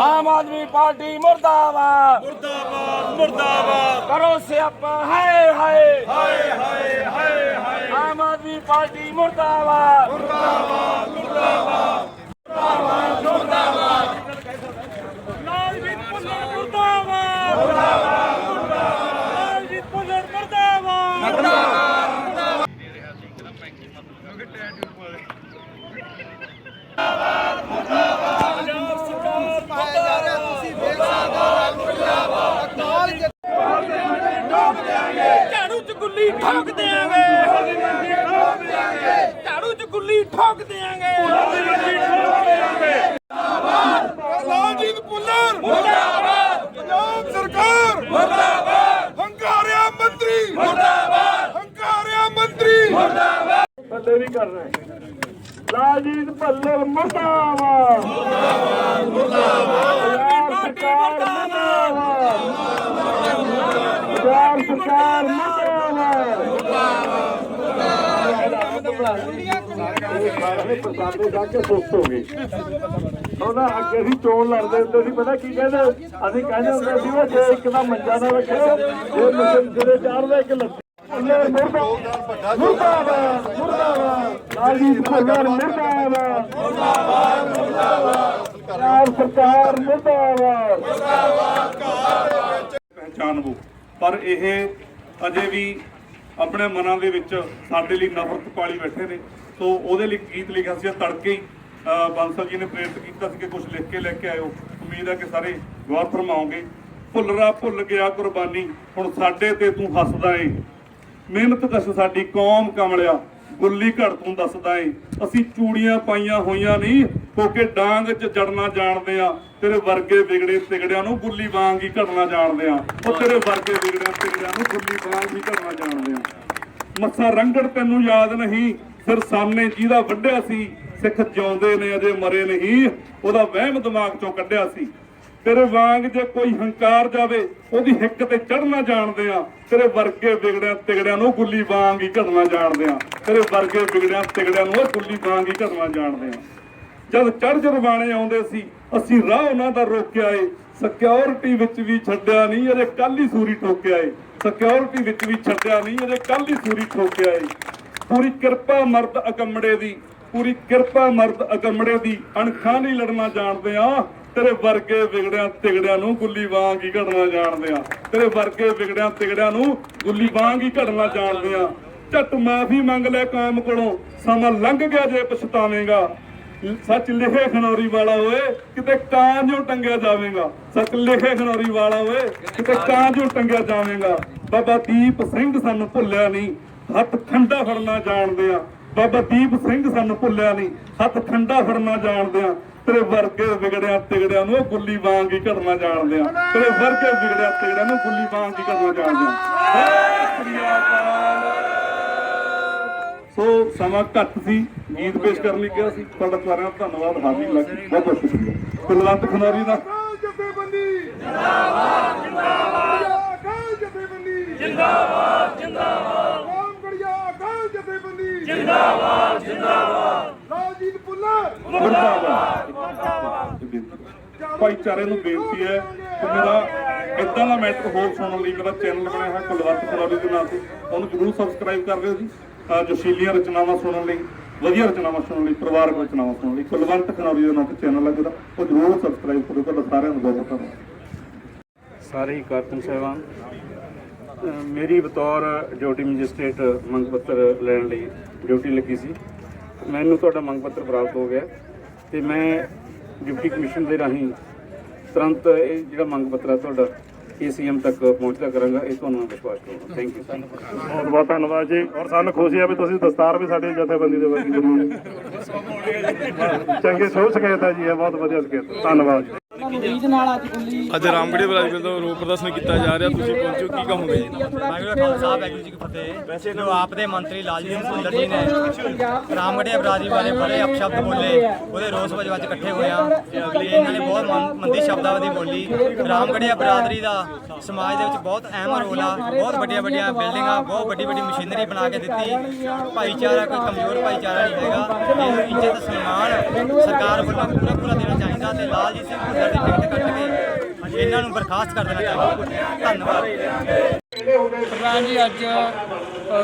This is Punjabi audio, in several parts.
ਆਮ ਆਦਮੀ ਪਾਰਟੀ ਮੁਰਦਾਬਾਦ। ਮੁਰਦਾਬਾਦ ਮੁਰਦਾਬਾਦ। ਕਰੋ ਸਿਆਪਾ ਹਾਏ ਹਾਏ। ਹਾਏ ਹਾਏ ਹਾਏ ਹਾਏ। ਆਮ ਆਦਮੀ ਪਾਰਟੀ ਮੁਰਦਾਬਾਦ। ਲਾਲਜੀਤ ਭੁੱਲਰ ਮੁਰਦਾਬਾਦ। ਮੁਰਦਾਬਾਦ ਲਾਲਜੀਤ ਭੁੱਲਰ ਮੁਰਦਾਬਾਦ। ਝਾੜੂ ਚ ਗੁੱਲੀ ਠੋਕ ਦੇਾਂਗੇ ਝਾੜੂ ਚ ਗੁੱਲੀ ਠੋਕ ਦੇਾਂਗੇ ਲਾਲਜੀਤ ਭੁੱਲਰ ਮੁਰਦਾਬਾਦ ਪੰਜਾਬ ਸਰਕਾਰ। ਮੁਰਦਾਬਾਦ ਹੰਕਾਰਿਆ ਮੰਤਰੀ। ਮੁਰਦਾਬਾਦ ਹੰਕਾਰਿਆ ਮੰਤਰੀ। ਬੰਦੇ ਵੀ ਕਰ ਰਹੇ। ਲਾਜੀਤ ਭੱਲਰ ਮੁਰਦਾਬਾਦ। ਮੁਰਦਾਬਾਦ। ਮੁਰਦਾਬਾਦ ਸਰਕਾਰ ਮੁਰਦਾਬਾਦ। ਪੰਜਾਬ ਸਰਕਾਰ ਮੁਰਦਾਬਾਦ। ਉਹਨਾਂ ਅੱਗੇ ਅਸੀਂ ਚੋਣ ਲੜਦੇ ਹੁੰਦੇ ਸੀ ਪਤਾ ਕੀ ਕਹਿੰਦੇ? ਅਸੀਂ ਕਹਿੰਦੇ ਹੁੰਦੇ ਸੀ ਉਹ ਜੇ ਇੱਕ ਦਾ ਮੰਜਾ ਨਾ ਰੱਖਿਓ ਜੇ ਮੰਜੇ ਜਿਹੜੇ ਚਾਰ ਦਾ ਇੱਕ ਭੁੱਲਰ ਮੁਰਦਾਬਾਦ ਮੁਰਦਾਬਾਦ ਮੁਰਦਾਬਾਦ। ਲਾਜੀਤ ਭੁੱਲਰ ਮੁਰਦਾਬਾਦ। ਮੁਰਦਾਬਾਦ ਮੁਰਦਾਬਾਦ। ਸਰਕਾਰ ਮੁਰਦਾਬਾਦ। ਪਹਿਚਾਨਵੋ ਪਰ ਇਹ ਅਜੇ ਵੀ ਆਪਣੇ ਮਨਾਂ ਦੇ ਵਿੱਚ ਸਾਡੇ ਲਈ ਨਫ਼ਰਤ ਪਾਲੀ ਬੈਠੇ ਨੇ। ਸੋ ਉਹਦੇ ਲਈ ਗੀਤ ਲਿਖਿਆ ਸੀ, ਤੜਕੇ ਹੀ ਬਾਂਸਲ ਜੀ ਨੇ ਪ੍ਰੇਰਿਤ ਕੀਤਾ ਸੀ ਕਿ ਕੁਝ ਲਿਖ ਕੇ ਲੈ ਕੇ ਆਇਓ। ਉਮੀਦ ਹੈ ਕਿ ਸਾਰੇ ਗੌਰ ਫਰਮਾਓਗੇ। ਭੁੱਲਰਾ ਭੁੱਲ ਗਿਆ ਕੁਰਬਾਨੀ, ਹੁਣ ਸਾਡੇ ਤੇ ਤੂੰ ਹੱਸਦਾ ਏ। ਮਿਹਨਤ ਕਸ਼ ਸਾਡੀ ਕੌਮ ਕਮਲਿਆ, ਗੁੱਲੀ ਘੜ ਤੂੰ ਦੱਸਦਾ ਏ। ਅਸੀਂ ਚੂੜੀਆਂ ਪਾਈਆਂ ਹੋਈਆਂ ਨਹੀਂ ਕੋਕੇ ਡਾਂਗ 'ਚ ਜੜਨਾ ਜਾਣਦੇ ਆ, ਤੇਰੇ ਵਰਗੇ ਵਿਗੜੇ ਤਿਗੜਿਆਂ ਨੂੰ ਗੁੱਲੀ ਵਾਂਗ ਹੀ ਘੜਨਾ ਜਾਣਦੇ ਆ। ਉਹ ਤੇਰੇ ਵਰਗੇ ਵਿਗੜਿਆਂ ਤਿਗੜਿਆਂ ਨੂੰ ਗੁੱਲੀ ਵਾਂਗ ਹੀ ਘੜਨਾ ਜਾਣਦੇ ਆ। ਮੱਸਾ ਰੰਗੜ ਤੈਨੂੰ ਯਾਦ ਨਹੀਂ, ਫਿਰ ਸਾਹਮਣੇ ਜਿਹਦਾ ਵੱਢਿਆ ਸੀ, ਸਿੱਖ ਜਿਉਂਦੇ ਨੇ ਅਜੇ ਮਰੇ ਨਹੀਂ, ਉਹਦਾ ਵਹਿਮ ਦਿਮਾਗ ਚੋਂ ਕੱਢਿਆ ਸੀ। ਤੇਰੇ ਵਾਂਗ ਜੇ ਕੋਈ ਹੰਕਾਰ ਜਾਵੇ, ਉਹਦੀ ਹਿੱਕ ਤੇ ਚੜਨਾ ਜਾਣਦੇ ਆ। ਤੇਰੇ ਵਰਗੇ ਵਿਗੜਿਆਂ ਤਿਗੜਿਆਂ ਨੂੰ ਗੁੱਲੀ ਵਾਂਗ ਹੀ ਘੜਨਾ ਜਾਣਦੇ ਆ। ਤੇਰੇ ਵਰਗੇ ਵਿਗੜਿਆਂ ਤਿਗੜਿਆਂ ਨੂੰ ਉਹ ਗੁੱਲੀ ਵਾਂਗ ਹੀ ਘੜਨਾ ਜਾਣਦੇ ਆ। ਜਦ ਚੜ ਜਰਵਾਣੇ ਆਉਂਦੇ ਸੀ, ਅਸੀਂ ਰਾਹ ਉਹਨਾਂ ਦਾ ਰੋਕਿਆ ਏ ਸਿਕਿਉਰਿਟੀ ਵਿੱਚ ਵੀ ਛੱਡਿਆ ਨਹੀਂ, ਅਜੇ ਕੱਲ ਹੀ ਸੂਰੀ ਠੋਕਿਆ ਏ ਸਿਕਿਉਰਿਟੀ ਵਿੱਚ ਵੀ ਛੱਡਿਆ ਨਹੀਂ, ਅਜੇ ਕੱਲ ਹੀ ਸੂਰੀ ਠੋਕਿਆ ਏ ਪੂਰੀ ਕਿਰਪਾ ਮਰਦ ਅਕੰਮੜੇ ਦੀ, ਪੂਰੀ ਕਿਰਪਾ ਮਰਦ ਅਕੰਮੜੇ ਦੀ, ਅਣਖਾਂ ਨਹੀਂ ਲੜਨਾ ਜਾਣਦੇ ਆ। ਤੇਰੇ ਵਰਗੇ ਵਿਗੜਿਆਂ ਤਿਗੜਿਆਂ ਨੂੰ ਗੁੱਲੀ ਵਾਂਗ ਹੀ ਘੜਨਾ ਜਾਣਦੇ ਆ। ਤੇਰੇ ਵਰਗੇ ਵਿਗੜਿਆਂ ਤਿਗੜਿਆਂ ਨੂੰ ਗੁੱਲੀ ਵਾਂਗ ਹੀ ਘੜਨਾ ਜਾਣਦੇ ਆ। ਝੱਟ ਮਾਫੀ ਮੰਗ ਲੈ ਕੌਮ ਕੋਲੋਂ। ਸਮਾਂ ਲੰਘ ਗਿਆ ਜੇ ਪਛਤਾਵੇਂਗਾ। ਸੱਚ ਲਿਖੇ ਖਨੌਰੀ ਵਾਲਾ ਓਏ ਕਿਤੇ ਕਾਂ ਜੋ ਟੰਗਿਆ ਜਾਵੇਗਾ। ਸੱਚ ਲਿਖੇ ਖਨੌਰੀ ਵਾਲਾ ਓਏ ਕਿਤੇ ਕਾਂ ਜੋ ਟੰਗਿਆ ਜਾਵੇਗਾ। ਬਾਬਾ ਦੀਪ ਸਿੰਘ ਸਾਨੂੰ ਭੁੱਲਿਆ ਨਹੀਂ ਹੱਥ ਖੰਡਾ ਫੜਨਾ ਜਾਣਦੇ ਆ। ਬਾਬਾ ਦੀਪ ਸਿੰਘ ਸਾਨੂੰ ਭੁੱਲਿਆ ਨਹੀਂ ਹੱਥ ਖੰਡਾ ਫੜਨਾ ਜਾਣਦੇ ਆ। ਤੇਰੇ ਵਰਗੇ ਵਿਗੜਿਆ ਤਿਗੜਿਆਂ ਨੂੰ ਗੁੱਲੀ ਵਾਂਗ ਹੀ ਘੜਨਾ ਜਾਣਦੇ ਆ। ਤੇਰੇ ਵਰਗੇ ਵਿਗੜਿਆ ਤਿਗੜਿਆਂ ਨੂੰ ਗੁੱਲੀ ਵਾਂਗ ਹੀ ਘੜਨਾ ਜਾਣਦੇ ਆ। ਸਤਿ ਸ੍ਰੀ ਅਕਾਲ ਸੋ ਸਮਾਂ ਘੱਟ ਸੀ ਗੀਤ ਪੇਸ਼ ਕਰਨ ਲਈ ਕਿਹਾ ਸੀ ਤੁਹਾਡਾ ਸਾਰਿਆਂ ਦਾ ਧੰਨਵਾਦ ਹਾਜ਼ਰੀ ਲੱਗ ਬਹੁਤ ਬਹੁਤ ਸ਼ੁਕਰੀਆ। ਕੁਲਵੰਤ ਖਨੌਰੀ ਦਾ ਜਥੇਬੰਦੀ। ਜਿੰਦਾਬਾਦ ਜਿੰਦਾਬਾਦ ਕਾਲ ਜਥੇਬੰਦੀ। ਜਿੰਦਾਬਾਦ ਜਿੰਦਾਬਾਦ ਕੌਮ ਗੜੀਆ ਕਾਲ ਜਥੇਬੰਦੀ। ਜਿੰਦਾਬਾਦ ਜਿੰਦਾਬਾਦ ਲਾਲਜੀਤ ਭੁੱਲਰ। ਮੁਰਦਾਬਾਦ। ਭਾਈਚਾਰੇ ਨੂੰ ਬੇਨਤੀ ਹੈ ਕਿ ਮੇਰਾ ਇਦਾਂ ਦਾ ਮੈਟਰ ਹੋਰ ਸੁਣਨ ਲਈ ਮੇਰਾ ਚੈਨਲ ਬਣਿਆ ਹੈ ਕੁਲਵੰਤ ਖਨੌਰੀ ਦੇ ਨਾਂ ਤੇ ਉਹਨੂੰ ਜਰੂਰ ਸਬਸਕ੍ਰਾਈਬ ਕਰ ਦਿਓ ਜੀ। ਜੋਸ਼ੀਲੀਆਂ ਰਚਨਾਵਾਂ ਸੁਣਨ ਲਈ, ਵਧੀਆ ਰਚਨਾਵਾਂ ਸੁਣਨ ਲਈ, ਪਰਿਵਾਰਕ ਰਚਨਾਵਾਂ ਸੁਣਨ ਲਈ ਕੁਲਵੰਤ ਖਨੌਰੀ ਦੇ ਨਾਂ ਤੇ ਚੈਨਲ ਹੈ ਉਹ ਜਰੂਰ ਸਬਸਕ੍ਰਾਈਬ ਕਰੋ ਤੁਹਾਡਾ ਸਾਰਿਆਂ ਨੂੰ ਬਹੁਤ ਬਹੁਤ ਧੰਨਵਾਦ। ਸਾਰੇ ਹੀ ਕਾਰਕੁਨ ਸਾਹਿਬਾਨ ਮੇਰੀ ਬਤੌਰ ਡਿਊਟੀ ਮੈਜਿਸਟ੍ਰੇਟ ਮੰਗ ਪੱਤਰ ਲੈਣ ਲਈ ਡਿਊਟੀ ਲੱਗੀ ਸੀ। ਮੈਨੂੰ ਤੁਹਾਡਾ ਮੰਗ ਪੱਤਰ ਪ੍ਰਾਪਤ ਹੋ ਗਿਆ ਤੇ ਮੈਂ ਡਿਪਟੀ ਕਮਿਸ਼ਨ ਦੇ ਰਾਹੀਂ ਤੁਰੰਤ ਇਹ ਜਿਹੜਾ ਮੰਗ ਪੱਤਰ ਹੈ ਤੁਹਾਡਾ ਏਸੀਐਮ ਤੱਕ ਪਹੁੰਚਦਾ ਕਰਾਂਗਾ, ਇਹ ਤੁਹਾਨੂੰ ਮੈਂ ਵਿਸ਼ਵਾਸ ਕਰੂੰਗਾ। ਥੈਂਕ ਯੂ ਬਹੁਤ ਬਹੁਤ ਧੰਨਵਾਦ ਜੀ, ਔਰ ਸਾਨੂੰ ਖੁਸ਼ੀ ਆ ਵੀ ਤੁਸੀਂ ਦਸਤਾਰ ਵੀ ਸਾਡੇ ਜਥੇਬੰਦੀ ਦੇ ਵਰਗੀ ਬਣਾਉਣੀ ਚੰਗੇ ਸੋਚ ਸਕੇਤ ਹੈ ਜੀ, ਇਹ ਬਹੁਤ ਵਧੀਆ ਸਕੇਤ ਧੰਨਵਾਦ ਨਾਲ ਅੱਜ ਗੁੱਲੀ ਅੱਜ ਰਾਮਗੜ੍ਹੀ ਵੱਲੋਂ ਰੋਪ ਪ੍ਰਦਰਸ਼ਨ ਕੀਤਾ ਜਾ ਰਿਹਾ ਤੁਸੀਂ ਪਹੁੰਚੋ ਕੀ ਕਹੋਗੇ ਜੀ? ਵਾਹਿਗੁਰੂ ਜੀ ਕਾ ਖਾਲਸਾ ਵਾਹਿਗੁਰੂ ਜੀ ਕੀ ਫਤਿਹ। ਵੈਸੇ ਜੋ ਆਪ ਦੇ ਮੰਤਰੀ ਲਾਲਜੀਤ ਸਿੰਘ ਭੁੱਲਰ ਜੀ ਨੇ ਰਾਮਗੜ੍ਹੀਆ ਬਰਾਦਰੀ ਬਾਰੇ ਬੜੇ ਅਪਸ਼ਬਦ ਬੋਲੇ। ਉਹਦੇ ਰੋਸ ਵਜੋਂ ਅੱਜ ਇਕੱਠੇ ਹੋਏ ਆ। ਤੇ ਇਹਨਾਂ ਨੇ ਬਹੁਤ ਮੰਦੀ ਸ਼ਬਦਾਵਲੀ ਬੋਲੀ। ਰਾਮਗੜ੍ਹੀਆ ਬਰਾਦਰੀ ਦਾ ਸਮਾਜ ਦੇ ਵਿੱਚ ਬਹੁਤ ਅਹਿਮ ਰੋਲ ਆ। ਬਹੁਤ ਵੱਡੀਆਂ ਵੱਡੀਆਂ ਬਿਲਡਿੰਗਾਂ ਬਹੁਤ ਵੱਡੀ ਵੱਡੀ ਮਸ਼ੀਨਰੀ ਬਣਾ ਕੇ ਦਿੱਤੀ। ਭਾਈਚਾਰਾ ਕੋਈ ਕਮਜ਼ੋਰ ਭਾਈਚਾਰਾ ਨਹੀਂ ਹੈਗਾ। ਇਹਨੂੰ ਇੱਜ਼ਤ ਸਨਮਾਨ ਸਰਕਾਰ ਵੱਲੋਂ ਪੂਰਾ ਪੂਰਾ ਦੇਣਾ ਚਾਹੀਦਾ ਤੇ ਲਾਲਜੀਤ ਸਿੰਘ ਇਹਨਾਂ ਨੂੰ ਬਰਖਾਸਤ ਕਰ ਦੇਣਾ ਚਾਹੀਦਾ। ਧੰਨਵਾਦ। ਜੀ ਅੱਜ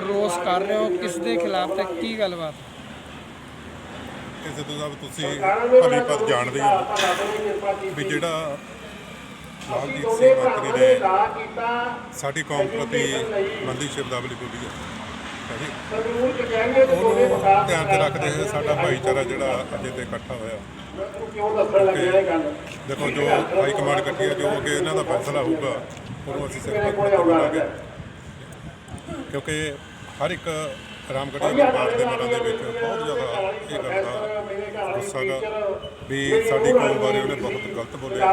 ਰੋਸ ਕਰ ਰਹੇ ਹੋ। ਕਿਸ ਦੇ ਖਿਲਾਫ ਤੇ ਕੀ ਗੱਲਬਾਤ? ਕਿਸੇ ਤੋਂ ਸਭ ਤੁਸੀਂ ਪਤ ਜਾਣਦੇ ਹੋ ਵੀ ਜਿਹੜਾ ਲਾਲਜੀਤ ਸਿੰਘ ਮੰਤਰੀ ਨੇ ਸਾਡੀ ਕੌਮ ਪ੍ਰਤੀ ਮੰਦੀ ਸ਼ਬਦਾਵਲੀ ਬੋਲੀ ਹੈ। ਉਹਨੂੰ ਧਿਆਨ 'ਤੇ ਰੱਖਦੇ ਹੋਏ ਸਾਡਾ ਭਾਈਚਾਰਾ ਜਿਹੜਾ ਅਜੇ ਤੇ ਇਕੱਠਾ ਹੋਇਆ ਕਿਉਂਕਿ ਦੇਖੋ ਜੋ ਹਾਈ ਕਮਾਂਡ ਇਕੱਠੀ ਹੈ ਜੋ ਅੱਗੇ ਇਹਨਾਂ ਦਾ ਫੈਸਲਾ ਹੋਊਗਾ ਉਹਨੂੰ ਅਸੀਂ ਸਿਰਫ ਪਰ ਕਰਾਂਗੇ ਕਿਉਂਕਿ ਹਰ ਇੱਕ ਰਾਮਗੜ੍ਹੀ ਪਰਿਵਾਰ ਦੇ ਮਨਾਂ ਦੇ ਵਿੱਚ ਬਹੁਤ ਜ਼ਿਆਦਾ ਇਹ ਗੱਲ ਦਾ ਗੁੱਸਾ ਗਾ ਵੀ ਸਾਡੀ ਕੌਮ ਬਾਰੇ ਉਹਨੇ ਬਹੁਤ ਗਲਤ ਬੋਲਿਆ।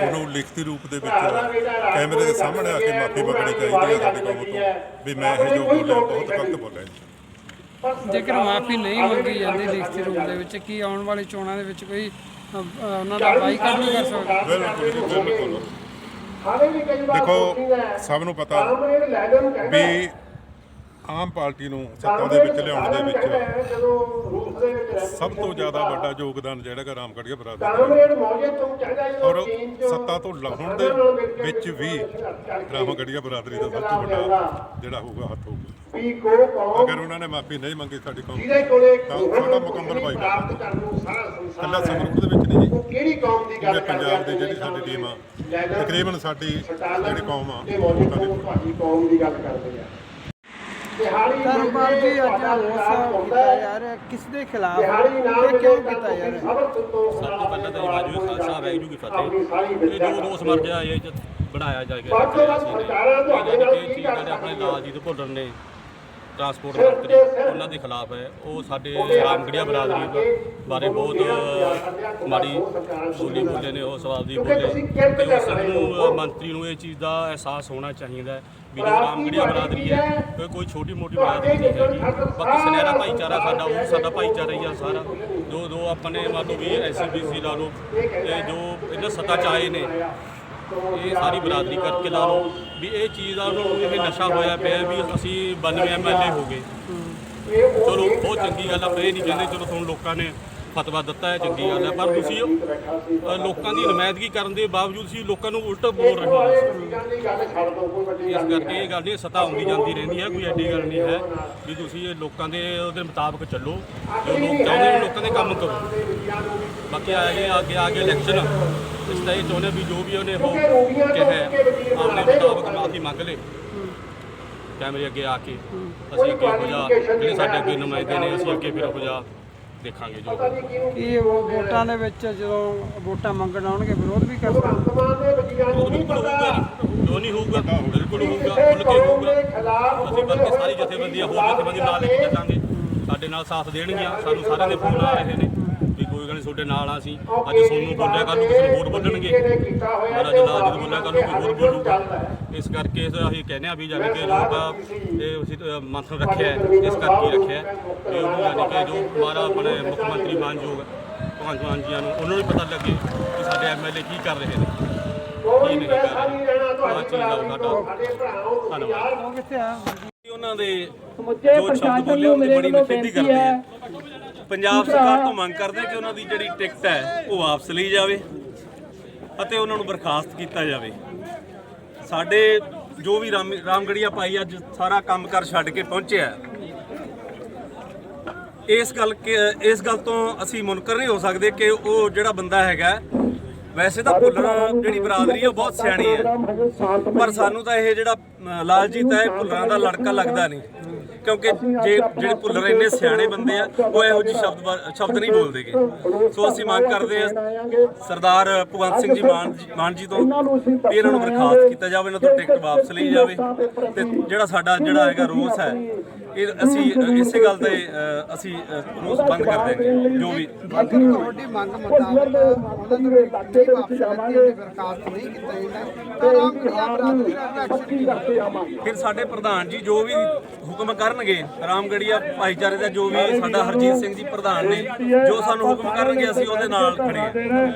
ਉਹਨੂੰ ਲਿਖਤੀ ਰੂਪ ਦੇ ਵਿੱਚ ਕੈਮਰੇ ਦੇ ਸਾਹਮਣੇ ਆ ਕੇ ਮਾਫੀ ਮੰਗਣੀ ਚਾਹੀਦੀ ਹੈ ਸਾਡੀ ਕੌਮ ਤੋਂ ਵੀ ਮੈਂ ਇਹ ਜੋ ਬੋਲਿਆ ਬਹੁਤ ਗਲਤ ਬੋਲਿਆ ਜੇਕਰ ਮਾਫੀ ਨਹੀਂ ਮੰਗੀ ਜਾਂਦੀ ਲਿਖਤੀ ਰੂਪ ਦੇ ਵਿੱਚ ਕੀ ਆਉਣ ਵਾਲੀ ਚੋਣਾਂ ਦੇ ਵਿੱਚ ਕੋਈ ਉਹਨਾਂ ਦਾ ਬਾਈਕਾਟ ਵੀ ਕਰ ਸਕਦਾ? ਬਿਲਕੁਲ। ਦੇਖੋ ਸਭ ਨੂੰ ਪਤਾ ਵੀ ਆਮ ਪਾਰਟੀ ਨੂੰ ਸੱਤਾ ਦੇ ਵਿੱਚ ਲਿਆਉਣ ਦੇ ਵਿੱਚ ਸਭ ਤੋਂ ਜ਼ਿਆਦਾ ਵੱਡਾ ਯੋਗਦਾਨ ਜਿਹੜਾ ਕਿ ਰਾਮਗੜ੍ਹੀਆ ਬਰਾਦਰੀ ਦਾ। ਔਰ ਸੱਤਾ ਤੋਂ ਲਾਹੁਣ ਦੇ ਵਿੱਚ ਵੀ ਰਾਮਗੜ੍ਹੀਆ ਬਰਾਦਰੀ ਦਾ ਸਭ ਤੋਂ ਵੱਡਾ ਜਿਹੜਾ ਹੋਊਗਾ ਹੱਥ ਹੋਊਗਾ। ਅਗਰ ਉਹਨਾਂ ਨੇ ਮਾਫੀ ਨਹੀਂ ਮੰਗੀ ਸਾਡੀ ਕੌਮ ਤਾਂ ਸਾਡਾ ਮੁਕੰਮਲ ਭਾਈ ਕੱਲਾ ਸੰਗਰੂਰ ਦੇ ਵਿੱਚ ਨਹੀਂ ਜੀ। ਕਿਹੜੀ ਕੌਮ ਦੀ ਗੱਲ ਪੰਜਾਬ ਦੀ ਜਿਹੜੀ ਸਾਡੀ ਟੀਮ ਆ ਤਕਰੀਬਨ ਸਾਡੀ ਜਿਹੜੀ ਕੌਮ ਆ ਤੋਂ ਤੁਹਾਡੀ ਕੌਮ ਦੀ ਗੱਲ ਕਰਦੇ ਆ ਧਰਮਪਾਲ ਜੀ ਅੱਜ ਰੋਸ ਕੀਤਾ ਯਾਰ ਕਿਸ ਦੇ ਖਿਲਾਫ? ਤੇ ਕਿਉਂ ਕੀਤਾ ਯਾਰ ਸਭ ਤੋਂ ਪਹਿਲਾਂ ਤਾਂ ਵਾਜੂ ਖਾਲਸਾ ਵੈਗਰੂ ਕੀ ਫਤਿਹ। ਇਹ ਜੋ ਦੋਸ ਮਰ ਜਾ 'ਚ ਬਣਾਇਆ ਜਾਏਗਾ ਵੱਧ ਸਰਕਾਰਾਂ ਤੁਹਾਡੇ ਨਾਲ ਕੀ ਚੀਜ਼ ਕਰ ਜਿਹੜੇ ਆਪਣੇ ਸਕਦੀਆਂ? ਲਾਲਜੀਤ ਭੁੱਲਰ ਨੇ ਟਰਾਂਸਪੋਰਟ ਮੰਤਰੀ ਉਹਨਾਂ ਦੇ ਖਿਲਾਫ ਹੈ। ਉਹ ਸਾਡੇ ਰਾਮਗੜੀਆ ਬਰਾਦਰੀ ਬਾਰੇ ਬਹੁਤ ਮਾੜੀ ਬੋਲੀ ਬੋਲੇ ਨੇ, ਉਹ ਸਵਾਦੀ ਬੋਲੇ ਤੇ ਉਸ ਨੂੰ ਮੰਤਰੀ ਨੂੰ ਇਹ ਚੀਜ਼ ਦਾ ਅਹਿਸਾਸ ਹੋਣਾ ਚਾਹੀਦਾ ਹੈ ਵੀ ਜੋ ਰਾਮਗੜੀਆ ਬਰਾਦਰੀ ਹੈ ਇਹ ਕੋਈ ਛੋਟੀ ਮੋਟੀ ਬਰਾਦਰੀ ਨਹੀਂ ਹੈਗੀ। ਬਾਕੀ ਸੁਨਹਿਰਾ ਭਾਈਚਾਰਾ ਸਾਡਾ, ਉਹ ਸਾਡਾ ਭਾਈਚਾਰਾ ਹੀ ਆ ਸਾਰਾ। ਜੋ ਜੋ ਆਪਣੇ ਮੰਨ ਲਓ ਵੀ ਐਸਸੀਬੀਸੀ ਲਾ ਲਓ ਇਹ ਜੋ ਇਹਨਾਂ ਸੱਤਾ ਚ ਆਏ ਨੇ ਇਹ ਸਾਰੀ ਬਰਾਦਰੀ ਕਰਕੇ ਲਾ ਲਓ ਵੀ ਇਹ ਚੀਜ਼ ਦਾ ਉਹਨੂੰ ਇਹ ਨਸ਼ਾ ਹੋਇਆ ਪਿਆ ਵੀ ਅਸੀਂ 92 ਐਮਐਲਏ ਹੋ ਗਏ। ਚਲੋ ਬਹੁਤ ਚੰਗੀ ਗੱਲ ਆ ਪਰ ਇਹ ਨਹੀਂ ਕਹਿੰਦੇ ਚਲੋ ਤੁਹਾਨੂੰ ਲੋਕਾਂ ਨੇ ਫਤਵਾ ਦਿੱਤਾ ਹੈ ਚੰਗੀ ਗੱਲ ਹੈ। ਪਰ ਤੁਸੀਂ ਅ, ਲੋਕਾਂ ਦੀ ਨੁਮਾਇੰਦਗੀ ਕਰਨ ਦੇ ਬਾਵਜੂਦ ਤੁਸੀਂ ਲੋਕਾਂ ਨੂੰ ਉਲਟ ਬੋਲ ਰਹੇ ਹੋ। ਇਸ ਕਰਕੇ ਇਹ ਗੱਲ ਨਹੀਂ ਸਤਾ ਆਉਂਦੀ ਜਾਂਦੀ ਰਹਿੰਦੀ ਹੈ ਕੋਈ ਐਡੀ ਗੱਲ ਨਹੀਂ ਹੈ ਵੀ ਤੁਸੀਂ ਇਹ ਲੋਕਾਂ ਦੇ ਉਹਦੇ ਮੁਤਾਬਕ ਚੱਲੋ ਜੋ ਲੋਕ ਚਾਹੁੰਦੇ ਨੇ ਲੋਕਾਂ ਦੇ ਕੰਮ ਕਰੋ। ਬਾਕੀ ਆਗੇ ਅੱਗੇ ਆ ਆਗੇ ਇਲੈਕਸ਼ਨ ਇਸ ਦਾ ਇਹ ਚਾਹੁੰਦੇ ਹਾਂ ਵੀ ਜੋ ਵੀ ਉਹਨੇ ਉਹ ਕਿਹਾ ਹੈ, ਆਪਣੇ ਮੁਤਾਬਕ ਮਾਫੀ ਮੰਗ ਲੇ। ਕੈਮਰੇ ਅੱਗੇ ਆ ਕੇ ਅਸੀਂ ਅੱਗੇ ਹੋ ਜਾ ਜਿਹੜੇ ਸਾਡੇ ਅੱਗੇ ਨੁਮਾਇੰਦੇ ਨੇ ਅਸੀਂ ਅੱਗੇ ਫਿਰ ਹੋ ਜਾ। ਦੇਖਾਂਗੇ ਜੋ। ਕੀ ਉਹ ਵੋਟਾਂ ਦੇ ਵਿੱਚ ਜਦੋਂ ਵੋਟਾਂ ਮੰਗਣ ਆਉਣਗੇ ਵਿਰੋਧ ਵੀ ਕਰ ਸਕਦੇ ਸਮਾਨ ਦੇ ਵਜੀਆਂ ਉਹ ਨੂੰ ਬਿਲਕੁਲ ਹੋਊਗਾ ਜੀ ਜੋ ਨਹੀਂ ਹੋਊਗਾ ਬਿਲਕੁਲ ਹੋਊਗਾ ਖੁੱਲ ਕੇ ਹੋਊਗਾ। ਅਸੀਂ ਬਲਕਿ ਸਾਰੀ ਜਥੇਬੰਦੀਆਂ ਹੋਰ ਜਥੇਬੰਦੀਆਂ ਨਾਲ ਲੈ ਕੇ ਚੱਲਾਂਗੇ। ਸਾਡੇ ਨਾਲ ਸਾਥ ਦੇਣਗੀਆਂ ਸਾਨੂੰ ਸਾਰਿਆਂ ਦੇ ਫੋਨ ਆ ਰਹੇ ਨੇ। ਵੀ ਕੋਈ ਗੱਲ ਨਹੀਂ ਤੁਹਾਡੇ ਨਾਲ ਆ ਅਸੀਂ। ਅੱਜ ਸੋਨੂੰ ਬੋਲਿਆ ਕੱਲ ਨੂੰ ਕਿਸੇ ਨੂੰ ਹੋਰ ਬੋਲਣਗੇ। ਮੇਰਾ ਜਲਾਲ ਜਦੋਂ ਬੋਲਿਆ ਕੱਲ ਨੂੰ ਕੋਈ ਹੋਰ ਬੋਲੂਗਾ। ਇਸ ਕਰਕੇ ਅਸੀਂ ਕਹਿੰਦੇ ਆ ਵੀ ਜਾਨੀ ਕਿ ਜੋ ਆਪਾਂ ਇਹ ਅਸੀਂ ਮੰਥਨ ਰੱਖਿਆ ਹੈ, ਇਸ ਕਰਕੇ ਹੀ ਰੱਖਿਆ ਹੈ ਵੀ ਉਹਨੂੰ ਜਾਨੀ ਕਿ ਜੋ ਹਮਾਰਾ ਆਪਣੇ ਮੁੱਖ ਮੰਤਰੀ ਮਾਨਯੋਗ ਭਗਵੰਤ ਮਾਨ ਜੀਆਂ ਨੂੰ ਉਹਨਾਂ ਨੂੰ ਵੀ ਪਤਾ ਲੱਗੇ ਕਿ ਸਾਡੇ ਐਮਐਲਏ ਕੀ ਕਰ ਰਹੇ ਨੇ। ਕੀ ਨਹੀਂ ਕਰ ਰਹੇ। ਆਹ ਚੀਜ਼ ਦਾ ਸਾਡਾ ਧੰਨਵਾਦ। ਉਹ ਕਿੱਥੇ ਆ? ਉਹਨਾਂ ਦੇ ਜੋ ਸ਼ਬਦ ਬੋਲੇ ਉਹਦੀ ਬੜੀ ਨਿਖੇਧੀ ਕਰਦੇ ਆ ਪੰਜਾਬ ਸਰਕਾਰ ਤੋਂ ਮੰਗ ਕਰਦੇ ਕਿ ਉਹਨਾਂ ਦੀ ਜਿਹੜੀ ਟਿਕਟ ਹੈ ਉਹ ਵਾਪਸ ਲਈ ਜਾਵੇ ਅਤੇ ਉਹਨਾਂ ਨੂੰ ਬਰਖਾਸਤ ਕੀਤਾ ਜਾਵੇ ਸਾਡੇ ਜੋ ਵੀ ਰਾਮ ਰਾਮਗੜੀਆ ਭਾਈ ਅੱਜ ਸਾਰਾ ਕੰਮਕਾਰ ਛੱਡ ਕੇ ਪਹੁੰਚਿਆ। ਇਸ ਗੱਲ ਇਸ ਗੱਲ ਤੋਂ ਅਸੀਂ ਮੁਨਕਰ ਨਹੀਂ ਹੋ ਸਕਦੇ ਕਿ ਉਹ ਜਿਹੜਾ ਬੰਦਾ ਹੈਗਾ ਵੈਸੇ ਤਾਂ ਭੁੱਲਰ ਜਿਹੜੀ ਬਰਾਦਰੀ ਹੈ ਉਹ ਬਹੁਤ ਸਿਆਣੀ ਹੈ ਪਰ ਸਾਨੂੰ ਤਾਂ ਇਹ ਜਿਹੜਾ ਲਾਲਜੀਤ ਹੈ ਇਹ ਭੁੱਲਰਾਂ ਦਾ ਲੜਕਾ ਲੱਗਦਾ ਨਹੀਂ। ਕਿਉਂਕਿ ਜੇ ਜਿਹੜੇ ਭੁੱਲਰ ਇੰਨੇ ਸਿਆਣੇ ਬੰਦੇ ਆ, ਉਹ ਇਹੋ ਜਿਹੇ ਸ਼ਬਦ ਸ਼ਬਦ ਨਹੀਂ ਬੋਲਦੇਗੇ ਸੋ ਅਸੀਂ ਮੰਗ ਕਰਦੇ ਆ ਸਰਦਾਰ ਭਗਵੰਤ ਸਿੰਘ ਜੀ ਮਾਨ ਮਾਨ ਜੀ ਤੋਂ ਵੀ ਇਹਨਾਂ ਨੂੰ ਬਰਖਾਸਤ ਕੀਤਾ ਜਾਵੇ, ਇਹਨਾਂ ਤੋਂ ਟਿਕਟ ਵਾਪਸ ਲਈ ਜਾਵੇ। ਤੇ ਜਿਹੜਾ ਸਾਡਾ, ਜਿਹੜਾ ਹੈਗਾ ਰੋਸ ਹੈ, ਇਹ ਅਸੀਂ, ਇਸੇ ਗੱਲ ਤੇ ਅਸੀਂ ਰੋਸ ਬੰਦ ਕਰ ਦੇਵਾਂਗੇ ਜੋ ਵੀ। ਤੁਹਾਡੀ ਮੰਗ ਮੁਤਾਬਕ ਉਹਨਾਂ ਨੂੰ ਨਹੀਂ ਵਾਪਸ ਲੈਤੀ ਬਰਖਾਸਤ ਨਹੀਂ ਕੀਤਾ ਜਾਂਦਾ ਤਾਂ ਰਾਮਗੜੀਆ ਬਰਾਦਰੀ ਨਾਲ ਐਕਸ਼ਨ ਫਿਰ ਸਾਡੇ ਪ੍ਰਧਾਨ ਜੀ ਜੋ ਵੀ ਹੁਕਮ ਕਰਨਗੇ ਰਾਮਗੜੀਆ ਭਾਈਚਾਰੇ ਦਾ ਜੋ ਵੀ ਸਾਡਾ ਹਰਜੀਤ ਸਿੰਘ ਜੀ ਪ੍ਰਧਾਨ ਨੇ, ਜੋ ਸਾਨੂੰ ਹੁਕਮ ਕਰਨਗੇ, ਅਸੀਂ ਉਹਦੇ ਨਾਲ ਖੜੇ ਹਾਂ।